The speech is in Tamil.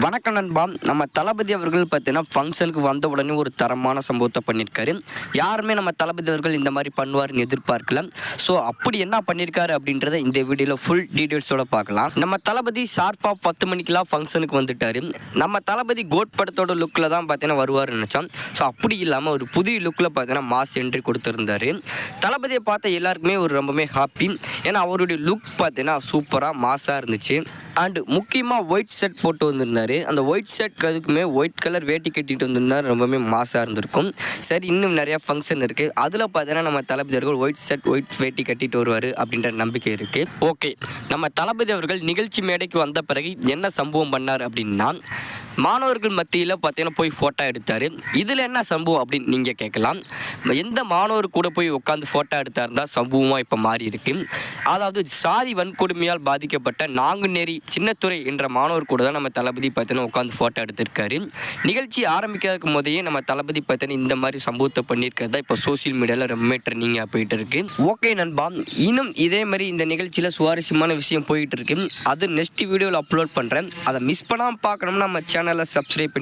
வணக்கம் நண்பா. நம்ம தளபதி அவர்கள் பார்த்தீங்கன்னா ஃபங்க்ஷனுக்கு வந்த உடனே ஒரு தரமான சம்பவத்தை பண்ணியிருக்காரு. யாருமே நம்ம தளபதி அவர்கள் இந்த மாதிரி பண்ணுவாருன்னு எதிர்பார்க்கல. ஸோ அப்படி என்ன பண்ணியிருக்காரு அப்படின்றத இந்த வீடியோவில் ஃபுல் டீட்டெயில்ஸோட பார்க்கலாம். நம்ம தளபதி ஷார்ப்பாக பத்து மணிக்கெலாம் ஃபங்க்ஷனுக்கு வந்துட்டார். நம்ம தளபதி கோட் படத்தோட லுக்கில் தான் பார்த்தீங்கன்னா வருவார்னு நினச்சோம். ஸோ அப்படி இல்லாமல் ஒரு புதிய லுக்கில் பார்த்தீங்கன்னா மாஸ் என்ட்ரி கொடுத்துருந்தாரு. தளபதியை பார்த்த எல்லாருக்குமே ஒரு ரொம்பவே ஹாப்பி ஏன்னா அவருடைய லுக் பார்த்தீங்கன்னா சூப்பராக மாஸாக இருந்துச்சு. அண்டு முக்கியமாக ஒயிட் ஷர்ட் போட்டு வந்திருந்தார். அந்த ஒயிட் ஷர்ட் அதுக்குமே ஒயிட் கலர் வேட்டி கட்டிட்டு வந்திருந்தா ரொம்பவுமே மாஸாக இருந்திருக்கும். சரி இன்னும் நிறையா ஃபங்க்ஷன் இருக்குது அதில் பார்த்தீங்கன்னா நம்ம தளபதி அவர்கள் ஒயிட் ஷர்ட் ஒயிட் வேட்டி கட்டிட்டு வருவார் அப்படின்ற நம்பிக்கை இருக்குது ஓகே நம்ம தளபதி அவர்கள் நிகழ்ச்சி மேடைக்கு வந்த பிறகு என்ன சம்பவம் பண்ணார் அப்படின்னா மாணவர்கள் மத்தியில் பார்த்தீங்கன்னா போய் ஃபோட்டோ எடுத்தார். இதில் என்ன சம்பவம் அப்படின்னு நீங்கள் கேட்கலாம். எந்த மாணவர் கூட போய் உட்காந்து ஃபோட்டோ எடுத்தார் தான் சம்பவமாக இப்போ மாறி இருக்கு. அதாவது சாதி வன்கொடுமையால் பாதிக்கப்பட்ட நாங்குநேரி சின்னத்துறை என்ற மாணவர் கூட தான் நம்ம தளபதி பார்த்தீங்கன்னா உட்காந்து ஃபோட்டோ எடுத்திருக்காரு. நிகழ்ச்சி ஆரம்பிக்கிறதுக்கு போதையே நம்ம தளபதி பார்த்தீங்கன்னா இந்த மாதிரி சம்பவத்தை பண்ணியிருக்கிறதா இப்போ சோஷியல் மீடியாவில் ரொம்ப ட்ரெண்டிங்காக போயிட்டு இருக்கு. ஓகே நண்பா இன்னும் இதே மாதிரி இந்த நிகழ்ச்சியில் சுவாரஸ்யமான விஷயம் போயிட்டு இருக்கு. அது நெக்ஸ்ட் வீடியோவில் அப்லோட் பண்ணுறேன் அதை மிஸ் பண்ணாமல் பார்க்கணும்னா நம்ம சேனலை சப்ஸ்கிரைப் பண்ணி